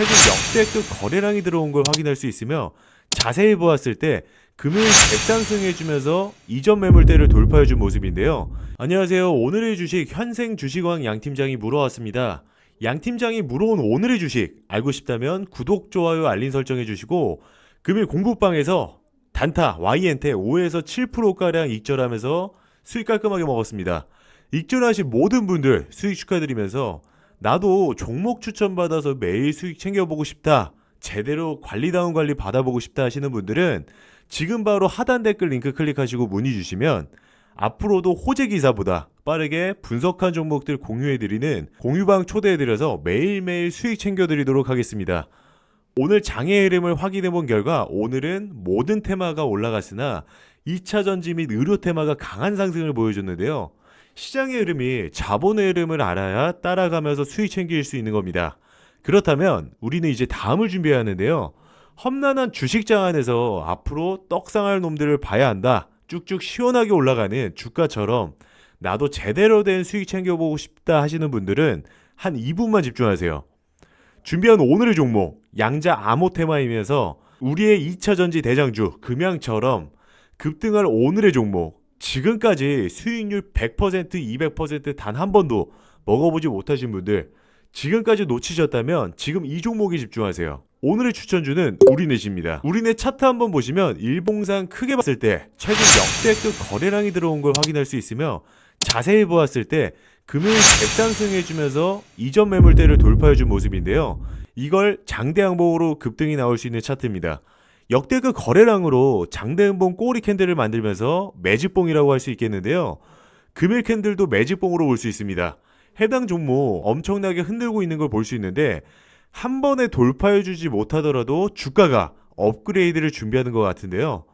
최근 역대급 거래량이 들어온 걸 확인할 수 있으며 자세히 보았을 때 금요일 갭상승해주면서 이전 매물대를 돌파해준 모습인데요. 안녕하세요. 오늘의 주식 현생 주식왕 양 팀장이 물어왔습니다. 양 팀장이 물어온 오늘의 주식 알고 싶다면 구독, 좋아요, 알림 설정해 주시고 금일 공부방에서 단타 YNT 5에서 7%가량 익절하면서 수익 깔끔하게 먹었습니다. 익절하신 모든 분들 수익 축하드리면서 나도 종목 추천받아서 매일 수익 챙겨보고 싶다. 제대로 관리다운 관리 받아보고 싶다 하시는 분들은 지금 바로 하단 댓글 링크 클릭하시고 문의 주시면 앞으로도 호재 기사보다 빠르게 분석한 종목들 공유해드리는 공유방 초대해드려서 매일매일 수익 챙겨드리도록 하겠습니다. 오늘 장의 흐름을 확인해 본 결과 오늘은 모든 테마가 올라갔으나 2차 전지 및 의료 테마가 강한 상승을 보여줬는데요. 시장의 흐름이 자본의 흐름을 알아야 따라가면서 수익 챙길 수 있는 겁니다. 그렇다면 우리는 이제 다음을 준비해야 하는데요. 험난한 주식장 안에서 앞으로 떡상할 놈들을 봐야 한다. 쭉쭉 시원하게 올라가는 주가처럼 나도 제대로 된 수익 챙겨보고 싶다 하시는 분들은 한 2분만 집중하세요. 준비한 오늘의 종목 양자 암호 테마이면서 우리의 2차 전지 대장주 금양처럼 급등할 오늘의 종목 지금까지 수익률 100% 200%단 한 번도 먹어보지 못하신 분들 지금까지 놓치셨다면 지금 이 종목에 집중하세요. 오늘의 추천주는 우리넷입니다. 우리넷 차트 한번 보시면 일봉상 크게 봤을 때 최근 역대급 거래량이 들어온 걸 확인할 수 있으며 자세히 보았을 때 금요일 갭상승해주면서 이전 매물대를 돌파해준 모습인데요. 이걸 장대 항복으로 급등이 나올 수 있는 차트입니다. 역대급 거래량으로 장대 음봉 꼬리 캔들을 만들면서 매집봉이라고 할 수 있겠는데요. 금일 캔들도 매집봉으로 볼 수 있습니다. 해당 종목 엄청나게 흔들고 있는 걸 볼 수 있는데 한 번에 돌파해주지 못하더라도 주가가 업그레이드를 준비하는 것 같은데요.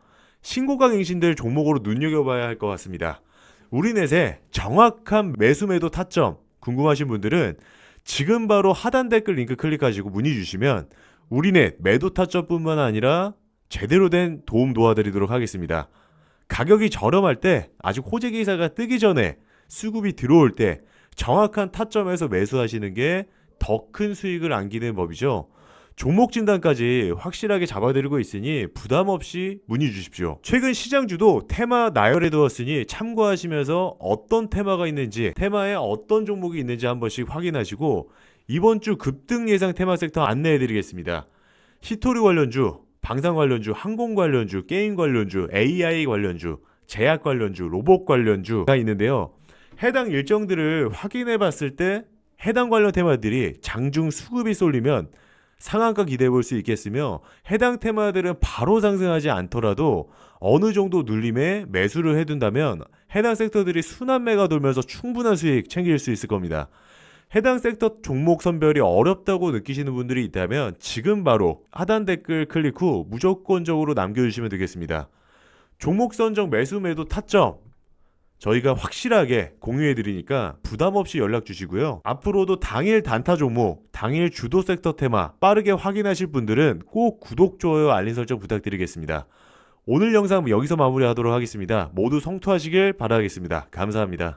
신고가 갱신될 종목으로 눈여겨봐야 할 것 같습니다. 우리넷의 정확한 매수 매도 타점 궁금하신 분들은 지금 바로 하단 댓글 링크 클릭하시고 문의 주시면 우리넷 매도 타점뿐만 아니라 제대로 된 도움 도와드리도록 하겠습니다. 가격이 저렴할 때 아직 호재 기사가 뜨기 전에 수급이 들어올 때 정확한 타점에서 매수하시는 게 더 큰 수익을 안기는 법이죠. 종목 진단까지 확실하게 잡아드리고 있으니 부담 없이 문의 주십시오. 최근 시장주도 테마 나열해 두었으니 참고하시면서 어떤 테마가 있는지, 테마에 어떤 종목이 있는지 한 번씩 확인하시고 이번 주 급등 예상 테마 섹터 안내해 드리겠습니다. 히토리 관련주, 방산 관련주, 항공 관련주, 게임 관련주, AI 관련주, 제약 관련주, 로봇 관련주가 있는데요. 해당 일정들을 확인해 봤을 때 해당 관련 테마들이 장중 수급이 쏠리면 상한가 기대해 볼 수 있겠으며 해당 테마들은 바로 상승하지 않더라도 어느 정도 눌림에 매수를 해둔다면 해당 섹터들이 순환매가 돌면서 충분한 수익 챙길 수 있을 겁니다. 해당 섹터 종목 선별이 어렵다고 느끼시는 분들이 있다면 지금 바로 하단 댓글 클릭 후 무조건적으로 남겨주시면 되겠습니다. 종목 선정 매수 매도 타점 저희가 확실하게 공유해 드리니까 부담 없이 연락 주시고요. 앞으로도 당일 단타 종목, 당일 주도 섹터 테마 빠르게 확인하실 분들은 꼭 구독, 좋아요, 알림 설정 부탁드리겠습니다. 오늘 영상 여기서 마무리하도록 하겠습니다. 모두 성투하시길 바라겠습니다. 감사합니다.